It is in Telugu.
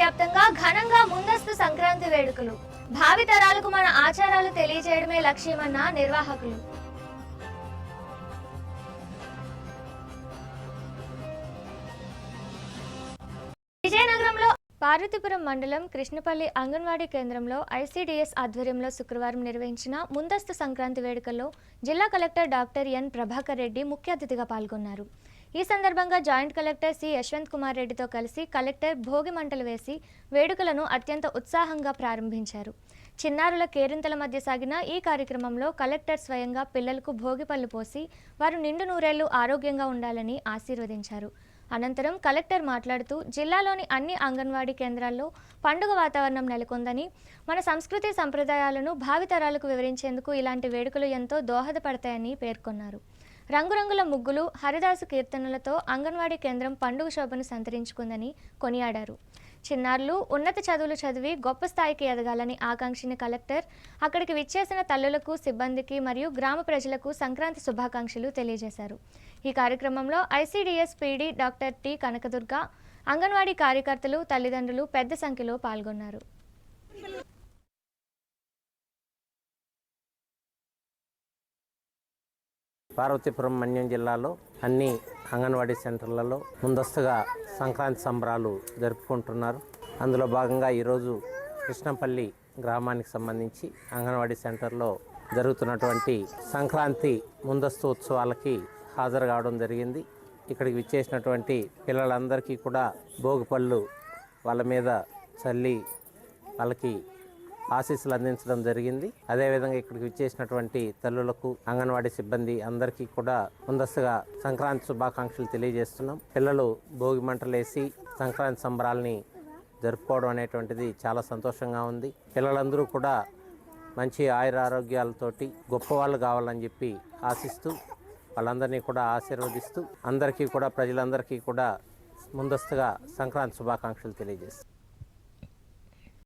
వ్యాప్తంగా ఘనంగా ముందస్తు సంక్రాంతి వేడుకలు. భావి తరాలకు మన ఆచారాలు తెలియజేయడమే లక్ష్యమన్న నిర్వాహకులు. విజయనగరంలో పార్వతీపురం మండలం కృష్ణపల్లి అంగన్వాడీ కేంద్రంలో ఐసీడీఎస్ ఆధ్వర్యంలో శుక్రవారం నిర్వహించిన ముందస్తు సంక్రాంతి వేడుకల్లో జిల్లా collector doctor N Prabhakar Reddy ముఖ్య అతిథిగా పాల్గొన్నారు. ఈ సందర్భంగా joint collector C Yashwant Kumar రెడ్డితో కలిసి కలెక్టర్ భోగి మంటలు వేసి వేడుకలను అత్యంత ఉత్సాహంగా ప్రారంభించారు. చిన్నారుల కేరింతల మధ్య సాగిన ఈ కార్యక్రమంలో కలెక్టర్ స్వయంగా పిల్లలకు భోగి పళ్ళు పోసి వారు నిండు నూరేళ్ళు ఆరోగ్యంగా ఉండాలని ఆశీర్వదించారు. అనంతరం కలెక్టర్ మాట్లాడుతూ జిల్లాలోని అన్ని అంగన్వాడీ కేంద్రాల్లో పండుగ వాతావరణం నెలకొందని మన సంస్కృతి సంప్రదాయాలను భావితరాలకు వివరించేందుకు ఇలాంటి వేడుకలు ఎంతో దోహదపడతాయని పేర్కొన్నారు. రంగురంగుల ముగ్గులు హరిదాసు కీర్తనలతో అంగన్వాడీ కేంద్రం పండుగ శోభను సంతరించుకుందని కొనియాడారు. చిన్నారులు ఉన్నత చదువులు చదివి గొప్ప స్థాయికి ఎదగాలని ఆకాంక్షించిన కలెక్టర్ అక్కడికి విచ్చేసిన తల్లులకు సిబ్బందికి మరియు గ్రామ ప్రజలకు సంక్రాంతి శుభాకాంక్షలు తెలియజేశారు. ఈ కార్యక్రమంలో ICDS PD doctor T. Kanakadurga anganwadi కార్యకర్తలు తల్లిదండ్రులు పెద్ద సంఖ్యలో పాల్గొన్నారు. పార్వతీపురం మన్యం జిల్లాలో అన్ని అంగన్వాడీ సెంటర్లలో ముందస్తుగా సంక్రాంతి సంబరాలు జరుపుకుంటున్నారు. అందులో భాగంగా ఈరోజు కృష్ణపల్లి గ్రామానికి సంబంధించి అంగన్వాడీ సెంటర్లో జరుగుతున్నటువంటి సంక్రాంతి ముందస్తు ఉత్సవాలకి హాజరు కావడం జరిగింది. ఇక్కడికి విచ్చేసినటువంటి పిల్లలందరికీ కూడా భోగిపళ్ళు వాళ్ళ మీద చల్లి వాళ్ళకి ఆశీస్సులు అందించడం జరిగింది. అదేవిధంగా ఇక్కడికి విచ్చేసినటువంటి తల్లులకు అంగన్వాడీ సిబ్బంది అందరికీ కూడా ముందస్తుగా సంక్రాంతి శుభాకాంక్షలు తెలియజేస్తున్నాం. పిల్లలు భోగి మంటలేసి సంక్రాంతి సంబరాల్ని జరుపుకోవడం అనేటువంటిది చాలా సంతోషంగా ఉంది. పిల్లలందరూ కూడా మంచి ఆయుర ఆరోగ్యాలతోటి గొప్పవాళ్ళు కావాలని చెప్పి ఆశిస్తూ వాళ్ళందరినీ కూడా ఆశీర్వదిస్తూ అందరికీ కూడా ప్రజలందరికీ కూడా ముందస్తుగా సంక్రాంతి శుభాకాంక్షలు తెలియజేస్తాం